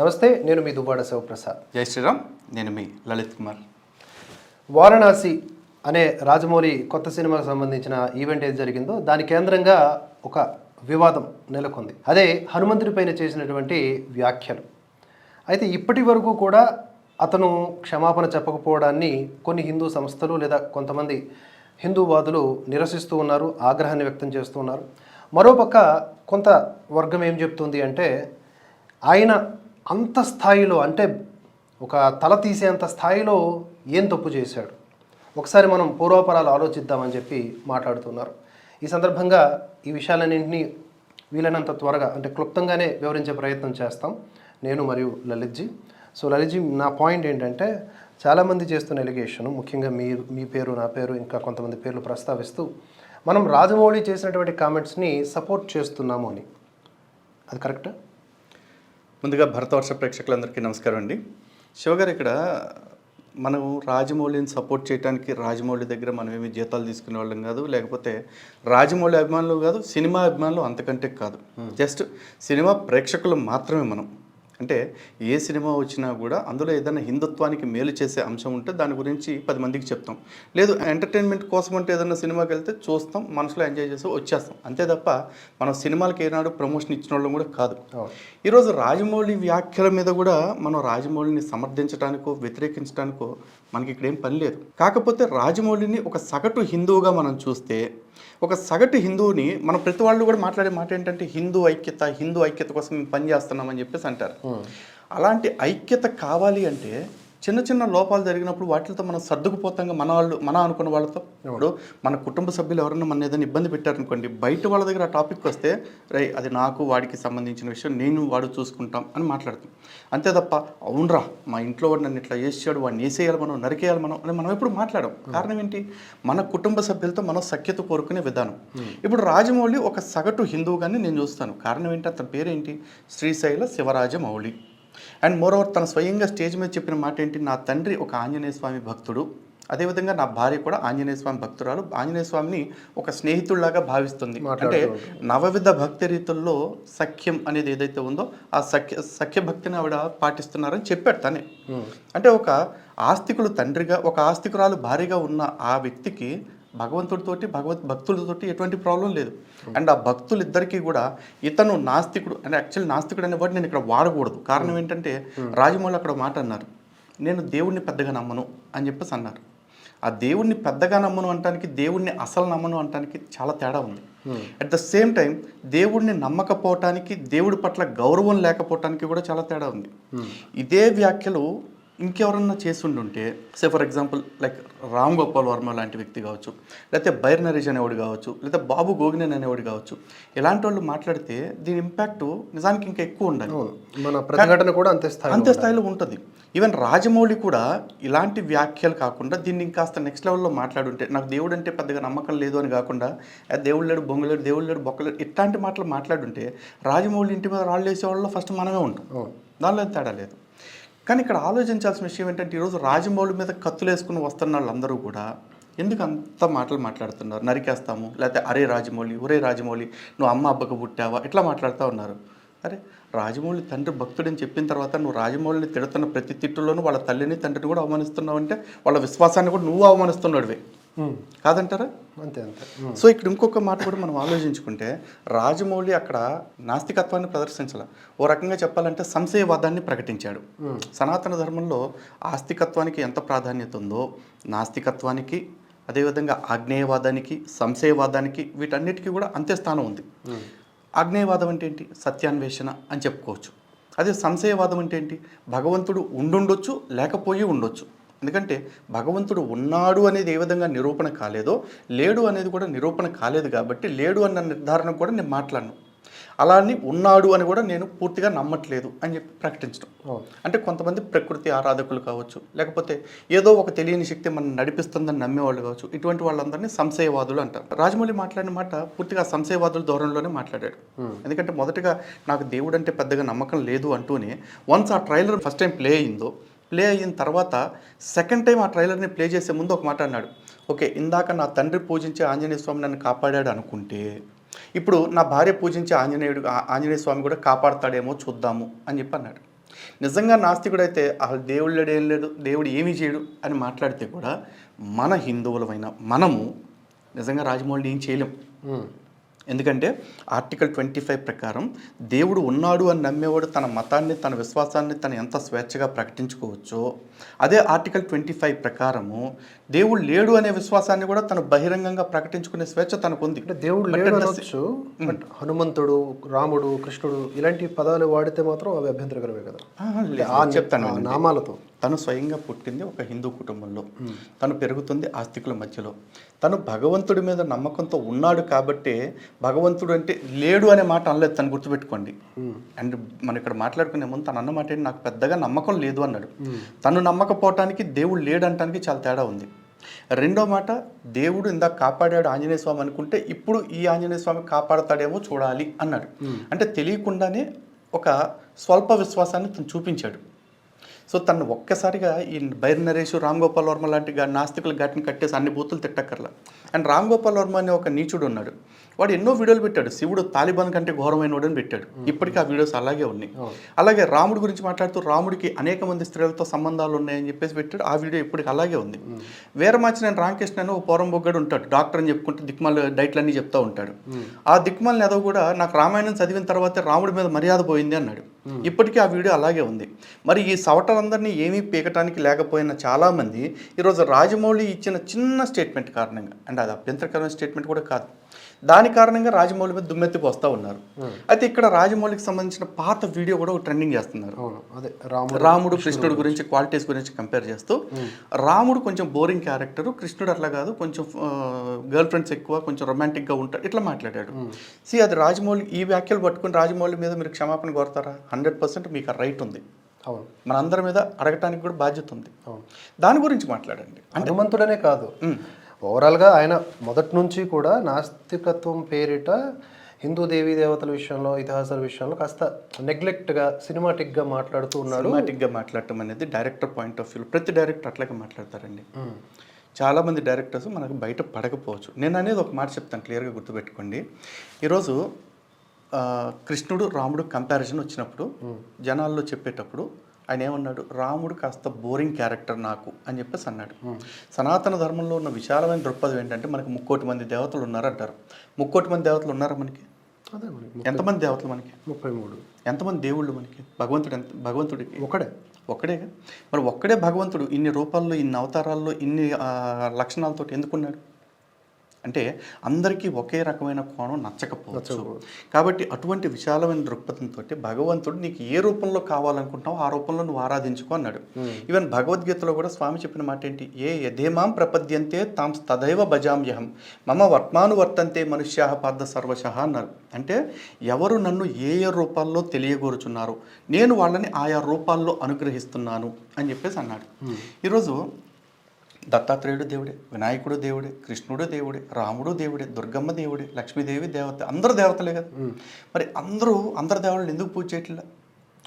నమస్తే నేను మీ దువ్వాడ శివప్రసాద్. జై శ్రీరామ్ నేను మీ లలిత్ కుమార్. వారణాసి అనే రాజమౌళి కొత్త సినిమాకు సంబంధించిన ఈవెంట్ ఏది జరిగిందో దాని కేంద్రంగా ఒక వివాదం నెలకొంది. అదే హనుమంతుడి పైన చేసినటువంటి వ్యాఖ్యలు. అయితే ఇప్పటి వరకు కూడా అతను క్షమాపణ చెప్పకపోవడాన్ని కొన్ని హిందూ సంస్థలు లేదా కొంతమంది హిందూవాదులు నిరసిస్తూ ఉన్నారు ఆగ్రహాన్ని వ్యక్తం చేస్తూ ఉన్నారు. మరోపక్క కొంత వర్గం ఏం చెప్తుంది అంటే ఆయన అంత స్థాయిలో అంటే ఒక తల తీసేంత స్థాయిలో ఏం తప్పు చేశాడు? ఒకసారి మనం పూర్వాపరాలు ఆలోచిద్దామని చెప్పి మాట్లాడుతున్నారు. ఈ సందర్భంగా ఈ విషయాలన్నింటినీ వీలైనంత త్వరగా అంటే క్లుప్తంగానే వివరించే ప్రయత్నం చేస్తాం. నేను మరియు లలిత్జీ. సో లలిత్జీ నా పాయింట్ ఏంటంటే చాలామంది చేస్తున్న ఎలిగేషన్ ముఖ్యంగా మీరు మీ పేరు నా పేరు ఇంకా కొంతమంది పేర్లు ప్రస్తావిస్తూ మనం రాజమౌళి చేసినటువంటి కామెంట్స్ని సపోర్ట్ చేస్తున్నాము అని. అది కరెక్టా? ముందుగా భరతవర్ష ప్రేక్షకులందరికీ నమస్కారం అండి. శివగారు ఇక్కడ మనం రాజమౌళిని సపోర్ట్ చేయడానికి రాజమౌళి దగ్గర మనం ఏమి జీతాలు తీసుకునే వాళ్ళం కాదు లేకపోతే రాజమౌళి అభిమానులు కాదు సినిమా అభిమానులు అంతకంటే కాదు. జస్ట్ సినిమా ప్రేక్షకులు మాత్రమే మనం. అంటే ఏ సినిమా వచ్చినా కూడా అందులో ఏదైనా హిందుత్వానికి మేలు చేసే అంశం ఉంటే దాని గురించి పది మందికి చెప్తాం. లేదు ఎంటర్టైన్మెంట్ కోసం అంటే ఏదైనా సినిమాకి వెళ్తే చూస్తాం మనసులో ఎంజాయ్ చేసి వచ్చేస్తాం. అంతే తప్ప మనం సినిమాలకి ఏనాడు ప్రమోషన్ ఇచ్చిన వాళ్ళం కూడా కాదు. ఈరోజు రాజమౌళి వ్యాఖ్యల మీద కూడా మనం రాజమౌళిని సమర్థించడానికో వ్యతిరేకించడానికో మనకి ఇక్కడ ఏం పని లేదు. కాకపోతే రాజమౌళిని ఒక సగటు హిందువుగా మనం చూస్తే ఒక సగటు హిందువుని మన ప్రతి వాళ్ళు కూడా మాట్లాడే మాట ఏంటంటే హిందూ ఐక్యత హిందూ ఐక్యత కోసం మేము పనిచేస్తున్నామని చెప్పేసి అంటారు. అలాంటి ఐక్యత కావాలి అంటే చిన్న చిన్న లోపాలు జరిగినప్పుడు వాటితో మనం సర్దుకుపోతాం మన వాళ్ళు మన అనుకున్న వాళ్ళతో. ఇప్పుడు మన కుటుంబ సభ్యులు ఎవరైనా మన ఏదైనా ఇబ్బంది పెట్టారనుకోండి బయట వాళ్ళ దగ్గర ఆ టాపిక్ వస్తే రై అది నాకు వాడికి సంబంధించిన విషయం నేను వాడు చూసుకుంటాం అని మాట్లాడతాం. అంతే తప్ప అవునరా మా ఇంట్లో వాడు నన్ను ఇట్లా వేసాడు వాడిని వేసేయాలి మనం నరికేయాలి మనం అని మనం ఎప్పుడు మాట్లాడం కారణం ఏంటి? మన కుటుంబ సభ్యులతో మనం సఖ్యత కోరుకునే విధానం. ఇప్పుడు రాజమౌళి ఒక సగటు హిందువుగానే నేను చూస్తాను. కారణం ఏంటి? అతని పేరేంటి? శ్రీశైల శివరాజమౌళి. అండ్ మోరోవర్ తన స్వయంగా స్టేజ్ మీద చెప్పిన మాట ఏంటి నా తండ్రి ఒక ఆంజనేయ స్వామి భక్తుడు. అదేవిధంగా నా భార్య కూడా ఆంజనేయ స్వామి భక్తురాలు. ఆంజనేయ స్వామిని ఒక స్నేహితుడిలాగా భావిస్తుంది. అంటే నవవిధ భక్తి రీతుల్లో సఖ్యం అనేది ఏదైతే ఉందో ఆ సఖ్య సఖ్య భక్తిని ఆవిడ పాటిస్తున్నారని చెప్పాడు తనే. అంటే ఒక ఆస్తికులు తండ్రిగా ఒక ఆస్తికురాలు భార్యగా ఉన్న ఆ వ్యక్తికి భగవంతుడితోటి భగవత్ భక్తులతోటి ఎటువంటి ప్రాబ్లం లేదు. అండ్ ఆ భక్తులిద్దరికీ కూడా ఇతను నాస్తికుడు అంటే యాక్చువల్ నాస్తికుడు అనే వర్డ్ నేను ఇక్కడ వాడకూడదు. కారణం ఏంటంటే రాజమౌళి అక్కడ మాట అన్నారు. నేను దేవుణ్ణి పెద్దగా నమ్మను అని చెప్పేసి అన్నారు. ఆ దేవుణ్ణి పెద్దగా నమ్మను అంటానికి దేవుణ్ణి అసలు నమ్మను అంటానికి చాలా తేడా ఉంది. అట్ ద సేమ్ టైం దేవుడిని నమ్మకపోవటానికి దేవుడి పట్ల గౌరవం లేకపోవటానికి కూడా చాలా తేడా ఉంది. ఇదే వ్యాఖ్యలు ఇంకెవరన్నా చేసుండుంటే say for example like Ram Gopal Varma లాంటి వ్యక్తి కావచ్చు లేకపోతే బైర్ నరేష్ అనేవాడు కావచ్చు లేదా బాబు గోగినేన్ అనేవాడు కావచ్చు ఇలాంటి వాళ్ళు మాట్లాడితే దీని ఇంపాక్ట్ నిజానికి ఇంకా ఎక్కువ ఉండాలి. మన ప్రతిఘటన కూడా అంతే స్థాయి అంతే స్థాయిలో ఉంటుంది. ఈవెన్ రాజమౌళి కూడా ఇలాంటి వ్యాఖ్యలు కాకుండా దీన్ని ఇంకాస్త నెక్స్ట్ లెవెల్లో మాట్లాడుంటే నాకు దేవుడు అంటే పెద్దగా నమ్మకం లేదు అని కాకుండా "ఆ, దేవుడు లేడు బొంగలేడు దేవుడు లేడు బొక్కలేడు ఇట్లాంటి మాటలు మాట్లాడుంటే రాజమౌళి ఇంటి మీద రాళ్ళు వేసే వాళ్ళలో ఫస్ట్ మనమే ఉంటాం. దానిలో తేడా లేదు. కానీ ఇక్కడ ఆలోచించాల్సిన విషయం ఏంటంటే ఈరోజు రాజమౌళి మీద కత్తులు వేసుకుని వస్తున్న వాళ్ళందరూ కూడా ఎందుకు అంత మాటలు మాట్లాడుతున్నారు? నరికేస్తాము లేకపోతే అరే రాజమౌళి ఒరే రాజమౌళి నువ్వు అమ్మ అబ్బకు పుట్టావా? ఇట్లా మాట్లాడుతూ ఉన్నారు. అరే రాజమౌళి తండ్రి భక్తుడని చెప్పిన తర్వాత నువ్వు రాజమౌళిని తిడుతున్న ప్రతి తిట్టులోనూ వాళ్ళ తల్లిని తండ్రిని కూడా అవమానిస్తున్నావు అంటే వాళ్ళ విశ్వాసాన్ని కూడా నువ్వు అవమానిస్తున్నాడువే. కాదంటారా? అంతే అంతే. ఉమ్, సో ఇక్కడ ఇంకొక మాట కూడా మనం ఆలోచించుకుంటే రాజమౌళి అక్కడ నాస్తికత్వాన్ని ప్రదర్శించాల. ఓ రకంగా చెప్పాలంటే సంశయవాదాన్ని ప్రకటించాడు. సనాతన ధర్మంలో ఆస్తికత్వానికి ఎంత ప్రాధాన్యత ఉందో నాస్తికత్వానికి అదేవిధంగా ఆగ్నేయవాదానికి సంశయవాదానికి వీటన్నిటికీ కూడా అంతే స్థానం ఉంది. ఆగ్నేయవాదం అంటే ఏంటి? సత్యాన్వేషణ అని చెప్పుకోవచ్చు. అదే సంశయవాదం అంటే ఏంటి? భగవంతుడు ఉండుండొచ్చు లేకపోయి ఉండొచ్చు. ఎందుకంటే భగవంతుడు ఉన్నాడు అనేది ఏ విధంగా నిరూపణ కాలేదో లేడు అనేది కూడా నిరూపణ కాలేదు కాబట్టి లేడు అన్న నిర్ధారణ కూడా నేను మాట్లాడను. అలా అని ఉన్నాడు అని కూడా నేను పూర్తిగా నమ్మట్లేదు అని చెప్పి ప్రకటించడం. అంటే కొంతమంది ప్రకృతి ఆరాధకులు కావచ్చు లేకపోతే ఏదో ఒక తెలియని శక్తి మనం నడిపిస్తుందని నమ్మేవాళ్ళు కావచ్చు ఇటువంటి వాళ్ళందరినీ సంశయవాదులు అంటారు. రాజమౌళి మాట్లాడిన మాట పూర్తిగా సంశయవాదుల ధోరణిలోనే మాట్లాడాడు. ఎందుకంటే మొదటగా నాకు దేవుడు అంటే పెద్దగా నమ్మకం లేదు అంటూనే వన్స్ ఆ ట్రైలర్ ఫస్ట్ టైం ప్లే అయిందో ప్లే అయిన తర్వాత సెకండ్ టైం ఆ ట్రైలర్ని ప్లే చేసే ముందు ఒక మాట అన్నాడు. ఓకే ఇందాక నా తండ్రి పూజించే ఆంజనేయ స్వామి నన్ను కాపాడాడు అనుకుంటే ఇప్పుడు నా భార్య పూజించే ఆంజనేయుడు ఆంజనేయ స్వామి కూడా కాపాడతాడేమో చూద్దాము అని చెప్పి అన్నాడు. నిజంగా నాస్తికుడు అయితే అసలు దేవుడు లేడు ఏం లేడు దేవుడు ఏమీ చేయడు అని మాట్లాడితే కూడా మన హిందువులమైన మనము నిజంగా రాజమౌళిని ఏం చేయలేం. ఎందుకంటే ఆర్టికల్ ట్వంటీ ఫైవ్ ప్రకారం దేవుడు ఉన్నాడు అని నమ్మేవాడు తన మతాన్ని తన విశ్వాసాన్ని తను ఎంత స్వేచ్ఛగా ప్రకటించుకోవచ్చో అదే ఆర్టికల్ ట్వంటీ ఫైవ్ ప్రకారము దేవుడు లేడు అనే విశ్వాసాన్ని కూడా తను బహిరంగంగా ప్రకటించుకునే స్వేచ్ఛ తనకు ఉంది దేవుడు లేడు అనొచ్చు బట్ హనుమంతుడు రాముడు కృష్ణుడు ఇలాంటి పదాలు వాడితే మాత్రం అవి అభ్యంతరకరమే కదా. చెప్తాను. నామాలతో. తను స్వయంగా పుట్టింది ఒక హిందూ కుటుంబంలో. తను పెరుగుతుంది ఆస్తికుల మధ్యలో. తను భగవంతుడి మీద నమ్మకంతో ఉన్నాడు కాబట్టి భగవంతుడు అంటే లేడు అనే మాట అనలేదు తను గుర్తుపెట్టుకోండి. అండ్ మనం ఇక్కడ మాట్లాడుకునే ముందు తను అన్న మాట ఏంటి? నాకు పెద్దగా నమ్మకం లేదు అన్నాడు. తను నమ్మకపోవటానికి దేవుడు లేడు అనటానికి చాలా తేడా ఉంది. రెండో మాట దేవుడు ఇందాక కాపాడాడు ఆంజనేయ స్వామి అనుకుంటే ఇప్పుడు ఈ ఆంజనేయ స్వామి కాపాడతాడేమో చూడాలి అన్నాడు. అంటే తెలియకుండానే ఒక స్వల్ప విశ్వాసాన్ని తను చూపించాడు. సో తను ఒక్కసారిగా ఈ బైర్ నరేష్ రామ్ గోపాల్ వర్మ లాంటి గా- నాస్తికుల ఘటన కట్టేసి అన్ని బూతులు తిట్టక్కర్లా. అండ్ రామ్ గోపాల్ వర్మ అనే ఒక నీచుడు ఉన్నాడు. వాడు ఎన్నో వీడియోలు పెట్టాడు. శివుడు తాలిబాన్ కంటే ఘోరమైన వాడని పెట్టాడు ఇప్పటికీ ఆ వీడియోస్ అలాగే ఉన్నాయి. అలాగే రాముడి గురించి మాట్లాడుతూ రాముడికి అనేక మంది స్త్రీలతో సంబంధాలు ఉన్నాయని చెప్పేసి పెట్టాడు. ఆ వీడియో ఇప్పటికి అలాగే ఉంది. వీరమాచి నేను రామకృష్ణ అని ఓ పోరం బొగ్గడు ఉంటాడు. డాక్టర్ అని చెప్పుకుంటూ దిక్మాల డైట్లన్నీ చెప్తా ఉంటాడు. ఆ దిక్మాలని ఏదో కూడా నాకు రామాయణం చదివిన తర్వాతే రాముడి మీద మర్యాద పోయింది అన్నాడు. ఇప్పటికీ ఆ వీడియో అలాగే ఉంది. మరి ఈ సవటలందరినీ ఏమీ పీకటానికి లేకపోయిన చాలామంది ఈరోజు రాజమౌళి ఇచ్చిన చిన్న స్టేట్మెంట్ కారణంగా అండ్ అది అభ్యంతరకరమైన స్టేట్మెంట్ కూడా కాదు. దాని కారణంగా రాజమౌళి మీద దుమ్మెత్తికి వస్తూ ఉన్నారు. అయితే ఇక్కడ రాజమౌళికి సంబంధించిన పాత వీడియో కూడా ట్రెండింగ్ చేస్తున్నారు. అదే రాముడు రాముడు కృష్ణుడు గురించి. క్వాలిటీస్ గురించి కంపేర్ చేస్తూ రాముడు కొంచెం బోరింగ్ క్యారెక్టర్ కృష్ణుడు అట్లా కాదు కొంచెం గర్ల్ ఫ్రెండ్స్ ఎక్కువ కొంచెం రొమాంటిక్గా ఉంటాడు ఇట్లా మాట్లాడాడు. సి అది రాజమౌళి ఈ వ్యాఖ్యలు పట్టుకుని రాజమౌళి మీద మీరు క్షమాపణ కోరతారా? హండ్రెడ్ పర్సెంట్ మీకు ఆ రైట్ ఉంది. అవును. మనందరి మీద అడగటానికి కూడా బాధ్యత ఉంది. దాని గురించి మాట్లాడండి. హనుమంతుడనే కాదు. ఓవరాల్గా ఆయన మొదటి నుంచి కూడా నాస్తికత్వం పేరిట హిందూ దేవీ దేవతల విషయంలో ఇతిహాసాల విషయంలో కాస్త నెగ్లెక్ట్గా సినిమాటిక్గా మాట్లాడుతూ ఉన్నాడు. సినిమాటిక్గా మాట్లాడటం అనేది డైరెక్టర్ పాయింట్ ఆఫ్ వ్యూ ప్రతి డైరెక్టర్ అట్లాగే మాట్లాడతారండి. చాలా మంది డైరెక్టర్స్ మనకు బయట పడకపోవచ్చు. నేను అనేది ఒక మాట చెప్తాను క్లియర్గా గుర్తుపెట్టుకోండి. ఈరోజు కృష్ణుడు రాముడు కంపారిజన్ వచ్చినప్పుడు జనాల్లో చెప్పేటప్పుడు ఆయన ఏమన్నాడు? రాముడు కాస్త బోరింగ్ క్యారెక్టర్ నాకు అని చెప్పేసి అన్నాడు. సనాతన ధర్మంలో ఉన్న విశాలమైన దృక్పథం ఏంటంటే మనకి ముక్కోటి మంది దేవతలు ఉన్నారు అంటారు ముక్కోటి మంది దేవతలు ఉన్నారా మనకి? ఎంతమంది దేవతలు మనకి? ముప్పై మూడు. ఎంతమంది దేవుళ్ళు మనకి? భగవంతుడు ఎంత భగవంతుడికి ఒకడే ఒక్కడేగా మరి ఒక్కడే భగవంతుడు ఇన్ని రూపాల్లో ఇన్ని అవతారాల్లో ఇన్ని లక్షణాలతో ఎందుకున్నాడు అంటే అందరికీ ఒకే రకమైన కోణం నచ్చకపోవచ్చు. కాబట్టి అటువంటి విశాలమైన దృక్పథంతో భగవంతుడు నీకు ఏ రూపంలో కావాలనుకుంటున్నావో ఆ రూపంలో నువ్వు ఆరాధించుకో అన్నాడు. ఈవెన్ భగవద్గీతలో కూడా స్వామి చెప్పిన మాట ఏంటి? ఏ యథేమాం ప్రపద్యంతే తాం తదైవ భజామ్యహం. మమ వర్త్మాను వర్తంతే మనుష్యా పాద సర్వశ అన్నారు. అంటే ఎవరు నన్ను ఏ ఏ రూపాల్లో తెలియగోరుచున్నారు? నేను వాళ్ళని ఆయా రూపాల్లో అనుగ్రహిస్తున్నాను అని చెప్పేసి అన్నాడు. ఈరోజు దత్తాత్రేయుడు దేవుడే వినాయకుడు దేవుడే కృష్ణుడు దేవుడే రాముడు దేవుడే దుర్గమ్మ దేవుడే లక్ష్మీదేవి దేవత అందరూ దేవతలే కదా. మరి అందరూ అందరు దేవతలు ఎందుకు పూజ చేయట్లేదు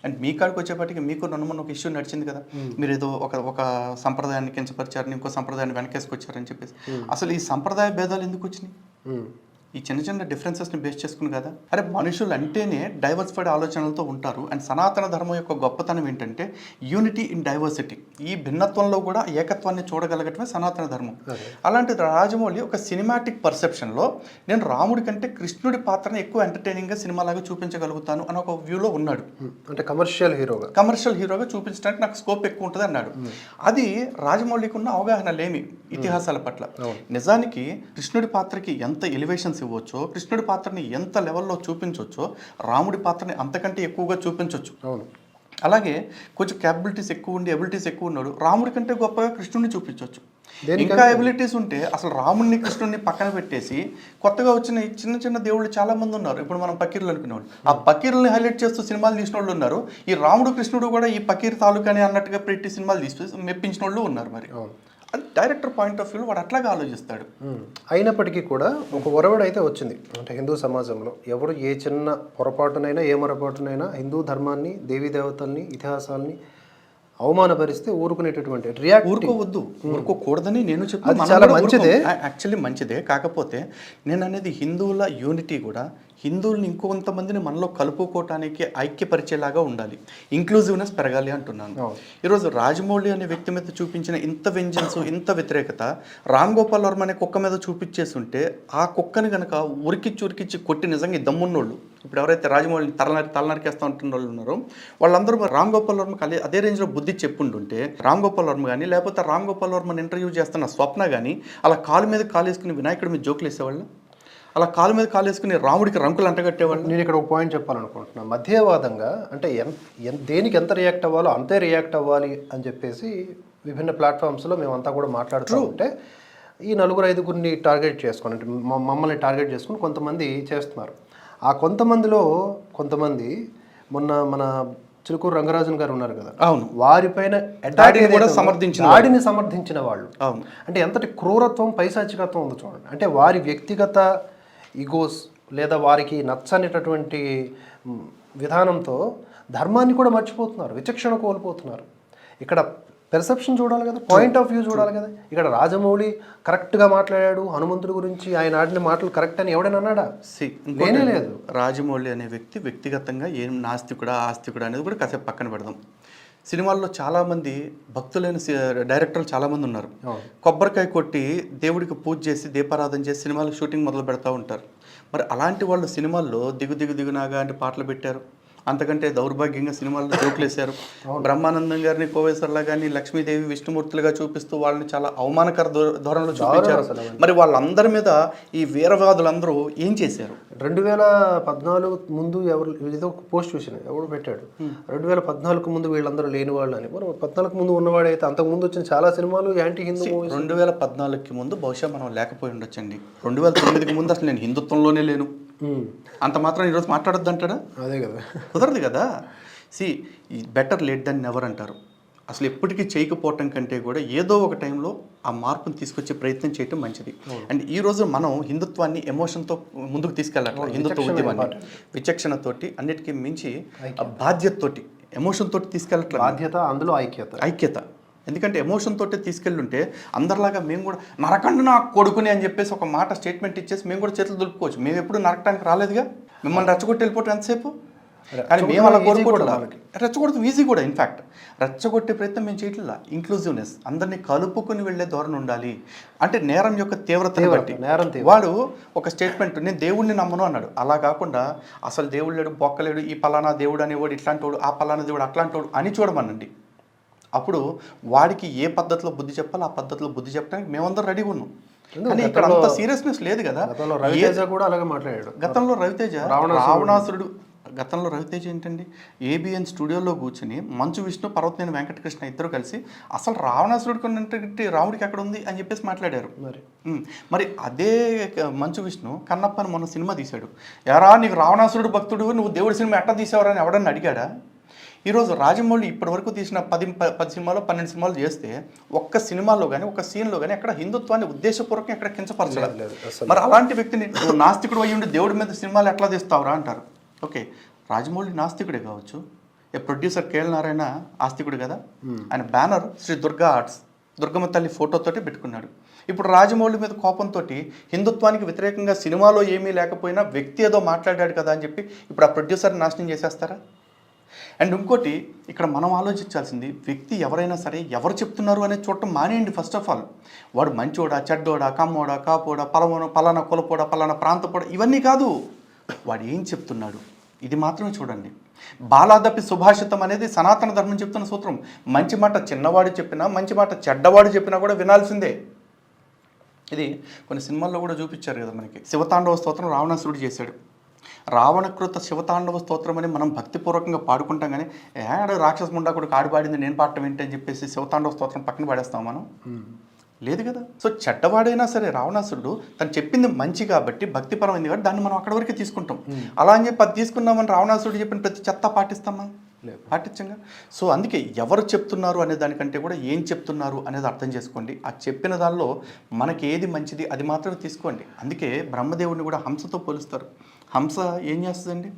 అండ్ మీ కాడికి వచ్చేపాటికి మీకు రెండు మొన్న ఒక ఇష్యూ నడిచింది కదా. మీరు ఏదో ఒక ఒక సంప్రదాయాన్ని కించపరిచారని ఇంకో సంప్రదాయాన్ని వెనకేసుకొచ్చారని చెప్పేసి. అసలు ఈ సంప్రదాయ భేదాలు ఎందుకు వచ్చినాయి. ఈ చిన్న చిన్న డిఫరెన్సెస్ని బేస్ చేసుకుని కదా? అరే మనుషులు అంటేనే డైవర్సిఫైడ్ ఆలోచనలతో ఉంటారు. అండ్ సనాతన ధర్మం యొక్క గొప్పతనం ఏంటంటే యూనిటీ ఇన్ డైవర్సిటీ ఈ భిన్నత్వంలో కూడా ఏకత్వాన్ని చూడగలగటమే సనాతన ధర్మం. అలాంటి రాజమౌళి ఒక సినిమాటిక్ పర్సెప్షన్లో నేను రాముడి కంటే కృష్ణుడి పాత్రని ఎక్కువ ఎంటర్టైనింగ్గా సినిమాలాగా చూపించగలుగుతాను అని ఒక వ్యూలో ఉన్నాడు. అంటే కమర్షియల్ హీరోగా కమర్షియల్ హీరోగా చూపించడానికి నాకు స్కోప్ ఎక్కువ ఉంటుంది అన్నాడు. అది రాజమౌళికి ఉన్న అవగాహన లేమి. ఇతిహాసాల పట్ల. నిజానికి కృష్ణుడి పాత్రకి ఎంత ఎలివేషన్స్ ఇవ్వచ్చో కృష్ణుడి పాత్రని ఎంత లెవెల్లో చూపించవచ్చో రాముడి పాత్రని అంతకంటే ఎక్కువగా చూపించవచ్చు అవును. అలాగే కొంచెం క్యాపబిలిటీస్ ఎక్కువ ఉండి ఎబిలిటీస్ ఎక్కువ ఉన్నాడు రాముడి కంటే గొప్పగా కృష్ణుడిని చూపించవచ్చు ఇంకా ఎబిలిటీస్ ఉంటే అసలు రాముడిని కృష్ణుడిని పక్కన పెట్టేసి కొత్తగా వచ్చిన చిన్న చిన్న దేవుళ్ళు చాలా మంది ఉన్నారు. ఇప్పుడు మనం పకీర్లు అనుకునేవాళ్ళు. ఆ పకీర్లని హైలైట్ చేస్తూ సినిమాలు తీసిన వాళ్ళు ఉన్నారు. ఈ రాముడు కృష్ణుడు కూడా ఈ పకీర్ తాలూకాని అన్నట్టుగా పెట్టి సినిమాలు తీసి మెప్పించిన వాళ్ళు ఉన్నారు మరి. అది డైరెక్టర్ పాయింట్ ఆఫ్ వ్యూలో వాడు అట్లాగే ఆలోచిస్తాడు. అయినప్పటికీ కూడా ఒక ఒరవడు అయితే వచ్చింది. అంటే హిందూ సమాజంలో ఎవరు ఏ చిన్న పొరపాటునైనా ఏ మొరపాటునైనా హిందూ ధర్మాన్ని దేవీ దేవతల్ని ఇతిహాసాల్ని అవమానపరిస్తే ఊరుకునేటటువంటి రియాక్ట్ ఊరుకోవద్దు. ఊరుకోకూడదని నేను అది చాలా మంచిదే. యాక్చువల్లీ మంచిదే. కాకపోతే నేను అనేది హిందువుల యూనిటీ కూడా హిందువుల్ని ఇంకొంతమందిని మనలో కలుపుకోవటానికి ఐక్యపరిచేలాగా ఉండాలి. ఇంక్లూజివ్నెస్ పెరగాలి అంటున్నాను. ఈరోజు రాజమౌళి అనే వ్యక్తి మీద చూపించిన ఇంత వెంజన్స్ ఇంత వ్యతిరేకత రామ్ గోపాల్ వర్మ అనే కుక్క మీద చూపించేస్తుంటే ఆ కుక్కని కనుక ఉరికిచ్చి ఉరికిచ్చి కొట్టి నిజంగా దమ్మున్నోళ్ళు ఇప్పుడు ఎవరైతే రాజమౌళిని తలనరి తలనరికేస్తా ఉంటున్న వాళ్ళు ఉన్నారో వాళ్ళందరూ రామ్ గోపాల్ వర్మకి అదే అదే రేంజ్లో బుద్ధి చెప్పుంటుంటే రామ్ గోపాల్ వర్మ కానీ లేకపోతే రామ్ గోపాల్ వర్మని ఇంటర్వ్యూ చేస్తున్న స్వప్న కానీ అలా కాలు మీద కాలు వేసుకుని వినాయకుడి మీద జోకులు వేసేవాళ్ళు అలా కాలు మీద కాలు వేసుకుని రాముడికి రంకులు అంటగట్టేవాళ్ళు నేను ఇక్కడ ఒక పాయింట్ చెప్పాలనుకుంటున్నాను మధ్యవాదంగా అంటే ఎన్- దేనికి ఎంత రియాక్ట్ అవ్వాలో అంతే రియాక్ట్ అవ్వాలి అని చెప్పేసి విభిన్న ప్లాట్ఫామ్స్లో మేమంతా కూడా మాట్లాడుతూ ఉంటే ఈ నలుగురు ఐదుగురిని టార్గెట్ చేసుకొని అంటే మ- మమ్మల్ని టార్గెట్ చేసుకుని కొంతమంది చేస్తున్నారు. ఆ కొంతమందిలో కొంతమంది మొన్న మన చిలుకూరు రంగరాజన్ గారు ఉన్నారు కదా. అవును. వారిపైన కూడా సమర్థించిన దాడిని సమర్థించిన వాళ్ళు. అవును. అంటే ఎంతటి క్రూరత్వం పైశాచికత్వం ఉందో చూడండి. అంటే వారి వ్యక్తిగత ఈగోస్ లేదా వారికి నచ్చనిటటువంటి విధానంతో ధర్మాన్ని కూడా మర్చిపోతున్నారు విచక్షణ కోల్పోతున్నారు. ఇక్కడ పెర్సెప్షన్ చూడాలి కదా పాయింట్ ఆఫ్ వ్యూ చూడాలి కదా. ఇక్కడ రాజమౌళి కరెక్ట్గా మాట్లాడాడు హనుమంతుడి గురించి ఆయన ఆడిన మాటలు కరెక్ట్ అని ఎవడైనా అన్నాడా? సి లేనే లేదు. రాజమౌళి అనే వ్యక్తి వ్యక్తిగతంగా ఏం నాస్తికుడా ఆస్తికుడా అనేది కూడా కాసేపు పక్కన పెడదాం. సినిమాల్లో చాలామంది భక్తులైన డైరెక్టర్లు చాలామంది ఉన్నారు. కొబ్బరికాయ కొట్టి దేవుడికి పూజ చేసి దీపారాధన చేసి సినిమాలు షూటింగ్ మొదలు పెడతా ఉంటారు. మరి అలాంటి వాళ్ళు సినిమాల్లో దిగు దిగు దిగునాగా అంటే పాటలు పెట్టారు? అంతకంటే దౌర్భాగ్యంగా సినిమాల్లో జోకులు వేశారు బ్రహ్మానందం గారిని కోవేశ్వర్లా గారిని లక్ష్మీదేవి విష్ణుమూర్తులుగా చూపిస్తూ వాళ్ళని చాలా అవమానకర ధోరణిలో చూపించారు. మరి వాళ్ళందరి మీద ఈ వీరవాదులందరూ ఏం చేశారు? రెండు వేల పద్నాలుగు ముందు ఎవరు ఏదో ఒక పోస్ట్ చూసిన ఎవడు పెట్టాడు. రెండు వేల పద్నాలుగు ముందు వీళ్ళందరూ లేని వాళ్ళు అని. మరి పద్నాలుగు ముందు ఉన్నవాడైతే అంతకు ముందు వచ్చిన చాలా సినిమాలు యాంటీ హిందూ మూవీస్. రెండు వేల పద్నాలుగుకి ముందు బహుశా మనం లేకపోయి ఉండొచ్చండి. రెండు వేల తొమ్మిదికి ముందు అసలు నేను హిందుత్వంలోనే లేను. అంత మాత్రం ఈరోజు మాట్లాడొద్దు అంటాడా అదే కదా. కుదరదు కదా. See better late than never అంటారు. అసలు ఎప్పటికీ చేయకపోవటం కంటే కూడా ఏదో ఒక టైంలో ఆ మార్పుని తీసుకొచ్చే ప్రయత్నం చేయటం మంచిది. అండ్ ఈ రోజు మనం హిందుత్వాన్ని ఎమోషన్తో ముందుకు తీసుకెళ్ళాలి హిందుత్వ ఉద్యమాన్ని. విచక్షణతోటి అన్నిటికీ మించి ఆ బాధ్యతతోటి ఎమోషన్ తోటి తీసుకెళ్ళట్లేదు. బాధ్యత అందులో ఐక్యత. ఐక్యత. ఎందుకంటే ఎమోషన్ తోటి తీసుకెళ్ళుంటే అందరిలాగా మేము కూడా నరకండు నా కొడుకుని అని చెప్పేసి ఒక మాట స్టేట్మెంట్ ఇచ్చేసి మేము కూడా చేతులు దులుపుకోవచ్చు. మేము ఎప్పుడు నరకడానికి రాలేదుగా? మిమ్మల్ని రెచ్చగొట్టి వెళ్ళిపోవటం ఎంతసేపు? కానీ మేము అలా కోరుకోవట్లేదు రెచ్చగొడతాం ఈజీ కూడా ఇన్ఫాక్ట్ రెచ్చగొట్టే ప్రయత్నం మేము చేయట్లా. ఇంక్లూజివ్నెస్ అందరినీ కలుపుకొని వెళ్ళే ధోరణి ఉండాలి. అంటే నేరం యొక్క తీవ్రత, బట్టి. నేరం. వాడు ఒక స్టేట్మెంట్ నేను దేవుడిని నమ్మను అన్నాడు. అలా కాకుండా అసలు దేవుడు లేడు బొక్కలేడు ఈ పలానా దేవుడు అనేవాడు ఇట్లాంటి వాడు ఆ పలానా దేవుడు అట్లాంటి వాడు అని చూడమనండి. అప్పుడు వాడికి ఏ పద్ధతిలో బుద్ధి చెప్పాలో ఆ పద్ధతిలో బుద్ధి చెప్పడానికి మేమందరం రెడీగా ఉన్నాం. కానీ ఇక్కడ అంత సీరియస్నెస్ లేదు కదా. గతంలో రవితేజ కూడా అలాగే మాట్లాడాడు. గతంలో రవితేజ రావణాసురుడు. గతంలో రవితేజ ఏంటండి? ఏబిఎన్ స్టూడియోలో కూర్చుని మంచు విష్ణు పర్వతనేని వెంకటకృష్ణ ఇద్దరు కలిసి అసలు రావణాసురుడికి ఉన్నటువంటి రాముడికి ఎక్కడ ఉంది అని చెప్పేసి మాట్లాడారు. మరి? మరి అదే మంచు విష్ణు కన్నప్ప అని మొన్న సినిమా తీశాడు. ఎరా నీకు రావణాసురుడు భక్తుడు నువ్వు దేవుడి సినిమా ఎట్లా తీసావరా అని ఎవడన్నా అడిగాడా? ఈరోజు రాజమౌళి ఇప్పటి వరకు తీసిన పది పది సినిమాలు పన్నెండు సినిమాలు చేస్తే ఒక్క సినిమాలో కానీ ఒక్క సీన్లో కానీ ఎక్కడ హిందుత్వాన్ని ఉద్దేశపూర్వకంగా ఎక్కడ కించపరచలేదు. లేదు. మరి అలాంటి వ్యక్తిని నాస్తికుడు అయ్యి ఉండి దేవుడి మీద సినిమాలు ఎట్లా తీస్తావురా అంటారు? ఓకే రాజమౌళి నాస్తికుడే కావచ్చు. ఏ ప్రొడ్యూసర్ కేఎల్ నారాయణ ఆస్తికుడు కదా? ఆయన బ్యానర్ శ్రీ దుర్గా ఆర్ట్స్ దుర్గమ్మ తల్లి ఫోటోతోటి పెట్టుకున్నాడు. ఇప్పుడు రాజమౌళి మీద కోపంతో హిందుత్వానికి వ్యతిరేకంగా సినిమాలో ఏమీ లేకపోయినా వ్యక్తి ఏదో మాట్లాడాడు కదా అని చెప్పి ఇప్పుడు ఆ ప్రొడ్యూసర్ నాశనం చేసేస్తారా? అండ్ ఇంకోటి ఇక్కడ మనం ఆలోచించాల్సింది వ్యక్తి ఎవరైనా సరే ఎవరు చెప్తున్నారు అనేది చూడటం మానేయండి ఫస్ట్ ఆఫ్ ఆల్. వాడు మంచోడా చెడ్డోడా కమ్మోడా కాపోడా పలమోడ పలానా కులపోడా పలానా ప్రాంతపోడా ఇవన్నీ కాదు. వాడు ఏం చెప్తున్నాడు? ఇది మాత్రమే చూడండి. బాలాదపి సుభాషితం అనేది సనాతన ధర్మం చెప్తున్న సూత్రం. మంచి మాట చిన్నవాడు చెప్పినా మంచి మాట చెడ్డవాడు చెప్పినా కూడా వినాల్సిందే. ఇది కొన్ని సినిమాల్లో కూడా చూపించారు కదా మనకి. శివతాండవ స్తోత్రం రావణాసురుడు చేశాడు. రావణకృత శివతాండవ స్తోత్రం అని మనం భక్తిపూర్వకంగా పాడుకుంటాం కానీ ఏడు రాక్షస ముండా కూడా కాడు పాడింది నేను పాడటం ఏంటి అని చెప్పేసి శివతాండవ స్తోత్రం పక్కన పాడేస్తాం మనం. లేదు కదా? సో చెడ్డవాడైనా సరే రావణాసురుడు తను చెప్పింది మంచి కాబట్టి భక్తిపరమైంది కాబట్టి దాన్ని మనం అక్కడి వరకే తీసుకుంటాం. అలా అని చెప్పి అది తీసుకున్నామని రావణాసురుడు చెప్పిన ప్రతి చెత్త పాటిస్తామా? లేదు. పాటించంగా? సో అందుకే ఎవరు చెప్తున్నారు అనే దానికంటే కూడా ఏం చెప్తున్నారు అనేది అర్థం చేసుకోండి. ఆ చెప్పిన దానిలో మనకి ఏది మంచిది అది మాత్రమే తీసుకోండి. అందుకే బ్రహ్మదేవుడిని కూడా హంసతో పోలుస్తారు. హంస ఏం చేస్తుందండి?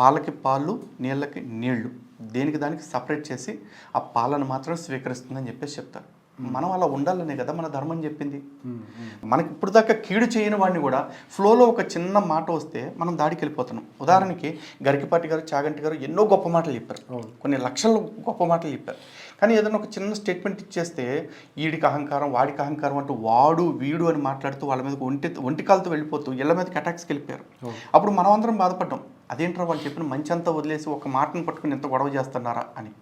పాలకి పాలు నీళ్ళకి నీళ్ళు దేనికి దానికి సపరేట్ చేసి ఆ పాలను మాత్రం స్వీకరిస్తుందని చెప్పేసి చెప్తారు. మనం అలా ఉండాలనే కదా మన ధర్మం చెప్పింది. మనకి ఇప్పుడు దాకా కీడు చేయని వాడిని కూడా ఫ్లోలో ఒక చిన్న మాట వస్తే మనం దాడికి వెళ్ళిపోతున్నాం ఉదాహరణకి గరికిపాటి గారు చాగంటి గారు ఎన్నో గొప్ప మాటలు చెప్పారు. కొన్ని లక్షల గొప్ప మాటలు చెప్పారు. కానీ ఏదైనా ఒక చిన్న స్టేట్మెంట్ ఇచ్చేస్తే వీడికి అహంకారం వాడికి అహంకారం అంటూ వాడు వీడు అని మాట్లాడుతూ వాళ్ళ మీద ఒంటి ఒంటికాలతో వెళ్ళిపోతూ ఇళ్ళ మీదకి అటాక్స్కి వెళ్ళిపోయారు. అప్పుడు మనం అందరం బాధపడ్డాం. అదేంట్రా వాళ్ళు చెప్పిన మంచి అంతా వదిలేసి ఒక మాటను పట్టుకుని ఎంత గొడవ చేస్తున్నారా అని.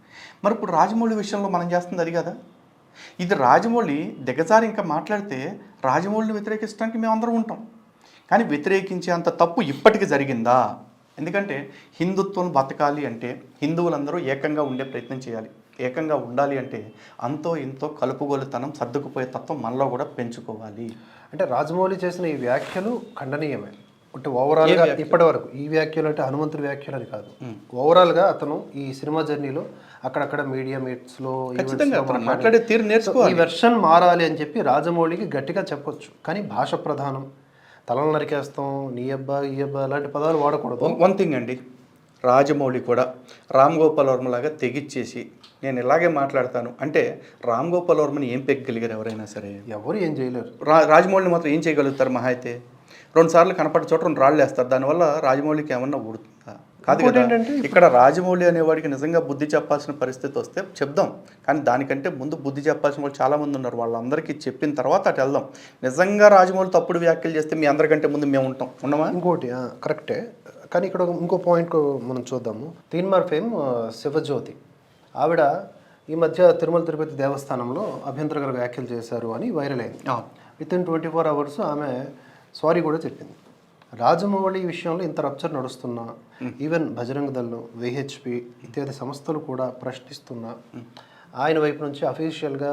మరి ఇప్పుడు రాజమౌళి విషయంలో మనం చేస్తుంది అది కదా? ఇది రాజమౌళి దిగజారి ఇంకా మాట్లాడితే రాజమౌళిని వ్యతిరేకించడానికి మేమందరం ఉంటాం. కానీ వ్యతిరేకించే అంత తప్పు ఇప్పటికి జరిగిందా? ఎందుకంటే హిందుత్వం బతకాలి అంటే హిందువులందరూ ఏకంగా ఉండే ప్రయత్నం చేయాలి. ఏకంగా ఉండాలి అంటే అంతో ఇంతో కలుపుగోలుతనం సర్దుకుపోయే తత్వం మనలో కూడా పెంచుకోవాలి. అంటే రాజమౌళి చేసిన ఈ వ్యాఖ్యలు ఖండనీయమే. అంటే ఓవరాల్గా ఇప్పటి వరకు ఈ వ్యాఖ్యలు అంటే హనుమంతుడి వ్యాఖ్యలు అని కాదు. ఓవరాల్గా అతను ఈ సినిమా జర్నీలో అక్కడక్కడ మీడియా మీట్స్లో మాట్లాడే తీరు నేర్చుకోవాలి. ఈ వెర్షన్ మారాలి అని చెప్పి రాజమౌళికి గట్టిగా చెప్పొచ్చు. కానీ భాష ప్రధానం. తలలు నరికేస్తాం నీ అబ్బా ఈ అబ్బా అలాంటి పదాలు వాడకూడదు. వన్ థింగ్ అండి. రాజమౌళి కూడా రామ్ గోపాల్ వర్మ లాగా తెగిచ్చేసి నేను ఇలాగే మాట్లాడతాను. అంటే రామ్ గోపాల్ వర్మని ఏం పెగ్గలిగారు ఎవరైనా సరే? ఎవరు ఏం చేయలేరు. రా రాజమౌళిని మాత్రం ఏం చేయగలుగుతారు మహా అయితే? రెండు సార్లు కనపడే చోట రెండు రాళ్ళు వేస్తారు. దానివల్ల రాజమౌళికి ఏమన్నా ఊడుతుందా? కాదు కదా ఇక్కడ రాజమౌళి అనేవాడికి నిజంగా బుద్ధి చెప్పాల్సిన పరిస్థితి వస్తే చెప్దాం. కానీ దానికంటే ముందు బుద్ధి చెప్పాల్సిన వాళ్ళు చాలా మంది ఉన్నారు. వాళ్ళందరికీ చెప్పిన తర్వాత అటు వెళ్దాం. నిజంగా రాజమౌళి తప్పుడు వ్యాఖ్యలు చేస్తే మీ అందరికంటే ముందు మేము ఉంటాం. ఉన్నామా ఇంకోటి కరెక్టే. కానీ ఇక్కడ ఇంకో పాయింట్ మనం చూద్దాము. తీన్మార్ ఫేమ్ ఆ, శివజ్యోతి. ఆవిడ ఈ మధ్య తిరుమల తిరుపతి దేవస్థానంలో అభ్యంతరకర వ్యాఖ్యలు చేశారు అని వైరల్ అయింది. Within twenty four hours ఆమె సారీ కూడా చెప్పింది. రాజమౌళి విషయంలో ఇంత రప్చర్ నడుస్తున్నా ఈవెన్ బజరంగ దళ్ విహెచ్పి ఇత్యాది సంస్థలు కూడా ప్రశ్నిస్తున్నా ఆయన వైపు నుంచి అఫీషియల్గా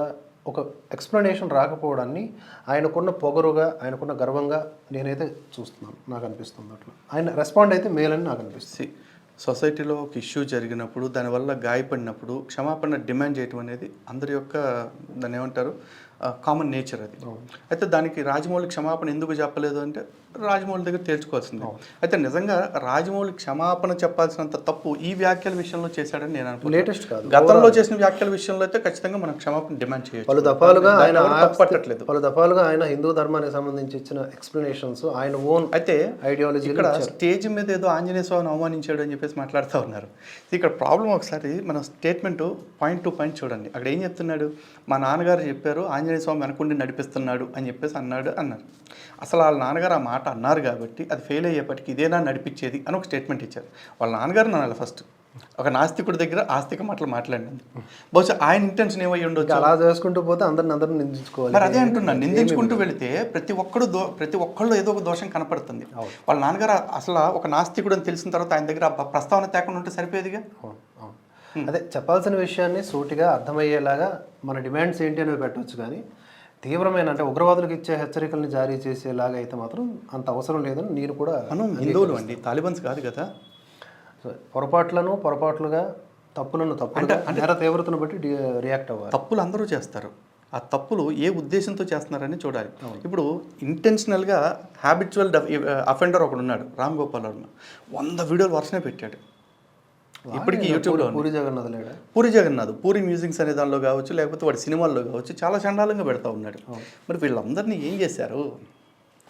ఒక ఎక్స్ప్లెనేషన్ రాకపోవడాన్ని ఆయనకున్న పొగరుగా ఆయనకున్న గర్వంగా నేనైతే చూస్తున్నాను నాకు అనిపిస్తుంది అట్లా. ఆయన రెస్పాండ్ అయితే మేలని నాకు అనిపిస్తుంది. సొసైటీలో ఒక ఇష్యూ జరిగినప్పుడు దానివల్ల గాయపడినప్పుడు క్షమాపణ డిమాండ్ చేయటం అనేది అందరి యొక్క దాన్ని ఏమంటారు? కామన్ నేచర్ అది. అయితే దానికి రాజమౌళి క్షమాపణ ఎందుకు చెప్పలేదు అంటే రాజమౌళి దగ్గర తేల్చుకోవాల్సింది. అయితే నిజంగా రాజమౌళి క్షమాపణ చెప్పాల్సినంత తప్పు ఈ వ్యాఖ్యల విషయంలో చేశాడని నేను అనుకుంటున్నాను. లేటెస్ట్ కాదు. గతంలో చేసిన వ్యాఖ్యల విషయంలో అయితే ఖచ్చితంగా మనం క్షమాపణ డిమాండ్ చేయొచ్చు. పలు దఫాలుగా ఆయన తప్పట్టట్లేదు పలు దఫాలుగా ఆయన హిందూ ధర్మానికి సంబంధించి ఇచ్చిన ఎక్స్ప్లెనేషన్స్ ఆయన ఓన్ అయితే ఐడియాలజీ ఇక్కడ స్టేజ్ మీద ఏదో ఆంజనేయ స్వామిని అవమానించాడు అని చెప్పేసి మాట్లాడుతూ ఉన్నారు. ఇక్కడ ప్రాబ్లం ఒకసారి మన స్టేట్మెంట్ పాయింట్ టు పాయింట్ చూడండి. అక్కడ ఏం చెప్తున్నాడు? మా నాన్నగారు చెప్పారు ఆంజనేయ స్వామి వెనకుండి నడిపిస్తున్నాడు అని చెప్పేసి అన్నాడు అన్నారు. అసలు వాళ్ళ నాన్నగారు ఆ మాట అన్నారు కాబట్టి అది ఫెయిల్ అయ్యేపటికి ఇదేనా నడిపించేది అని ఒక స్టేట్మెంట్ ఇచ్చారు. వాళ్ళ నాన్నగారు అనాలి ఫస్ట్ ఒక నాస్తికుడి దగ్గర ఆస్తిక మాటలు మాట్లాడినంది బహుశా ఆయన ఇంటెన్షన్ ఏమై ఉండొచ్చు? అలా చేసుకుంటూ పోతే అందరిని అందరిని నిందించుకోవాలి. మరి అదే అంటున్నాను నిందించుకుంటూ వెళితే ప్రతి ఒక్కడు దో ప్రతి ఒక్కళ్ళు ఏదో ఒక దోషం కనపడుతుంది. వాళ్ళ నాన్నగారు అసలు ఒక నాస్తికుడు అని తెలిసిన తర్వాత ఆయన దగ్గర ప్రస్తావన తేకుండా ఉంటే సరిపోయేదిగా. అదే చెప్పాల్సిన విషయాన్ని సూటిగా అర్థమయ్యేలాగా మన డిమాండ్స్ ఏంటి అనేవి పెట్టవచ్చు కానీ తీవ్రమైన అంటే ఉగ్రవాదులకు ఇచ్చే హెచ్చరికల్ని జారీ చేసేలాగా అయితే మాత్రం అంత అవసరం లేదని నేను కూడా మనం హిందువులు అండి. తాలిబన్స్ కాదు కదా. పొరపాట్లను పొరపాట్లుగా తప్పులను తప్పులుగా నేర తీవ్రతను బట్టి రియాక్ట్ అవ్వాలి. తప్పులు అందరూ చేస్తారు. ఆ తప్పులు ఏ ఉద్దేశంతో చేస్తున్నారని చూడాలి. ఇప్పుడు ఇంటెన్షనల్గా హ్యాబిచువల్ అఫెండర్ ఒకడు ఉన్నాడు రామ్ గోపాల్ వర్మ. వంద వీడియోలు వరుసనే పెట్టాడు. ఇప్పటికీ యూట్యూబ్లో. పూరి జగన్నాథ్ లేడా? పూరి జగన్నాథ్ పూరి మ్యూజిక్స్ అనే దానిలో కావచ్చు లేకపోతే వాడి సినిమాల్లో కావచ్చు చాలా చండాలంగా పెడతా ఉన్నాడు. మరి వీళ్ళందరినీ ఏం చేశారు?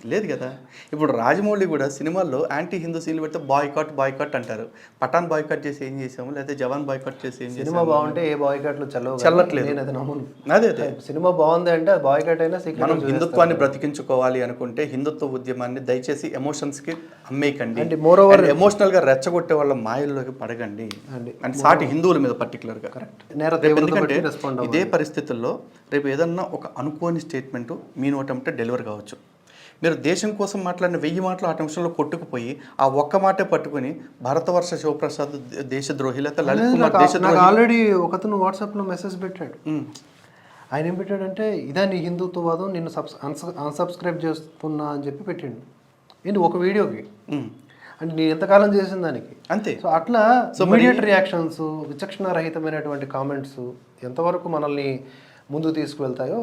లేదు కదా? ఇప్పుడు రాజమౌళి కూడా సినిమాల్లో యాంటీ హిందూ సీన్లు పెడితే బాయ్కాట్ బాయ్కాట్ అంటారు. పఠాన్ బాయ్కాట్ చేసి ఏం చేసాము? లేకపోతే జవాన్ బాయ్కాట్ చేసి ఏం చేసాము? సినిమా బాగుంటే ఏ బాయ్కాట్లు చల్లవు చల్లట్లేదు. నేను అది నమ్మను. అదే అదే. సినిమా బాగుంది అంటే బాయ్కాట్ అయినా మనం హిందుత్వాన్ని బ్రతికించుకోవాలి అనుకుంటే హిందుత్వ ఉద్యమాన్ని దయచేసి ఎమోషన్స్కి అమ్మేయకండి. And moreover- ఎమోషనల్గా రెచ్చగొట్టే వాళ్ళ మాయల్లోకి పడగండి అంటే సాటి హిందువుల మీద పర్టికులర్గా నేర రేపు తీవ్రత ఎందుకంటే ఇదే పరిస్థితుల్లో రేపు ఏదన్నా ఒక అనుకోని స్టేట్మెంట్ మీ నోటంటే డెలివర్ కావచ్చు. మీరు దేశం కోసం మాట్లాడిన వెయ్యి మాటలు ఆ నిమిషంలో కొట్టుకుపోయి ఆ ఒక్క మాటే పట్టుకుని భరతవర్ష శివప్రసాద్ దేశద్రోహి లేకపోతే లలిత్ కుమార్ నాకు దేశద్రోహి ఆల్రెడీ ఒకతను వాట్సాప్లో మెసేజ్ పెట్టాడు. ఆయన ఏం పెట్టాడంటే ఇదా నీ హిందుత్వవాదం నిన్ను సబ్స్ అన్సబ్స్క్రైబ్ చేస్తున్నా అని చెప్పి పెట్టిండు. ఏంటి ఒక వీడియోకి. అంటే నేను ఎంతకాలం చేసిన దానికి? అంతే. సో అట్లా ఇమీడియట్ రియాక్షన్స్ విచక్షణ రహితమైనటువంటి కామెంట్స్ ఎంతవరకు మనల్ని ముందు తీసుకువెళ్తాయో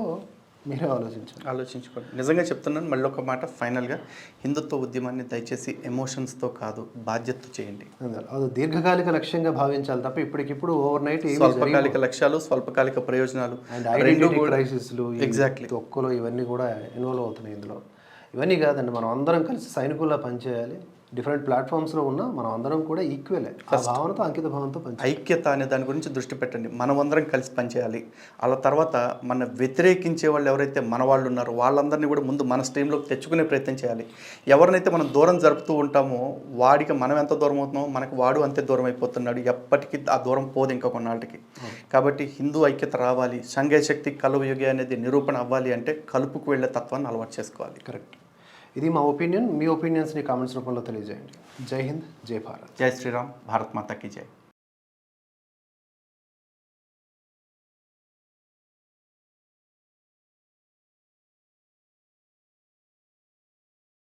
మీరే ఆలోచించండి. ఆలోచించుకోండి. నిజంగా చెప్తున్నాను మళ్ళీ ఒక మాట ఫైనల్గా. హిందుత్వ ఉద్యమాన్ని దయచేసి ఎమోషన్స్తో కాదు బాధ్యతతో చేయండి. అదే, దీర్ఘకాలిక లక్ష్యంగా భావించాలి తప్ప ఇప్పటికిప్పుడు ఓవర్ నైట్ స్వల్పకాలిక లక్ష్యాలు స్వల్పకాలిక ప్రయోజనాలు రెండు క్రైసిస్లు Exactly. తొక్కులు ఇవన్నీ కూడా ఇన్వాల్వ్ అవుతున్నాయి ఇందులో. ఇవన్నీ కాదండి మనం అందరం కలిసి సైనికుల్లా పనిచేయాలి. డిఫరెంట్ ప్లాట్ఫామ్స్లో ఉన్నా మనం అందరం కూడా ఈక్వలే. ఆ భావనతో అంకిత భావంతో ఐక్యత అనే దాని గురించి దృష్టి పెట్టండి. మనం అందరం కలిసి పనిచేయాలి. అలా తర్వాత మన వ్యతిరేకించే వాళ్ళు ఎవరైతే మన వాళ్ళు ఉన్నారో వాళ్ళందరినీ కూడా ముందు మన స్ట్రీమ్లోకి తెచ్చుకునే ప్రయత్నం చేయాలి. ఎవరినైతే మనం దూరం జరుపుతూ ఉంటామో వాడికి మనం ఎంత దూరం అవుతున్నామో మనకు వాడు అంతే దూరం అయిపోతున్నాడు. ఎప్పటికీ ఆ దూరం పోదు ఇంకా కొన్నాళ్ళకి. కాబట్టి హిందూ ఐక్యత రావాలి. సంఘ శక్తి కలువయుగి అనేది నిరూపణ అవ్వాలి అంటే కలుపుకు వెళ్ళే తత్వాన్ని అలవాటు చేసుకోవాలి. కరెక్ట్. ఇది మా ఒపీనియన్ మీ ఒపీనియన్స్ని కామెంట్స్ రూపంలో తెలియజేయండి జై హింద్ జై భారత్ జై శ్రీరామ్ భారత్ మాతాకి జై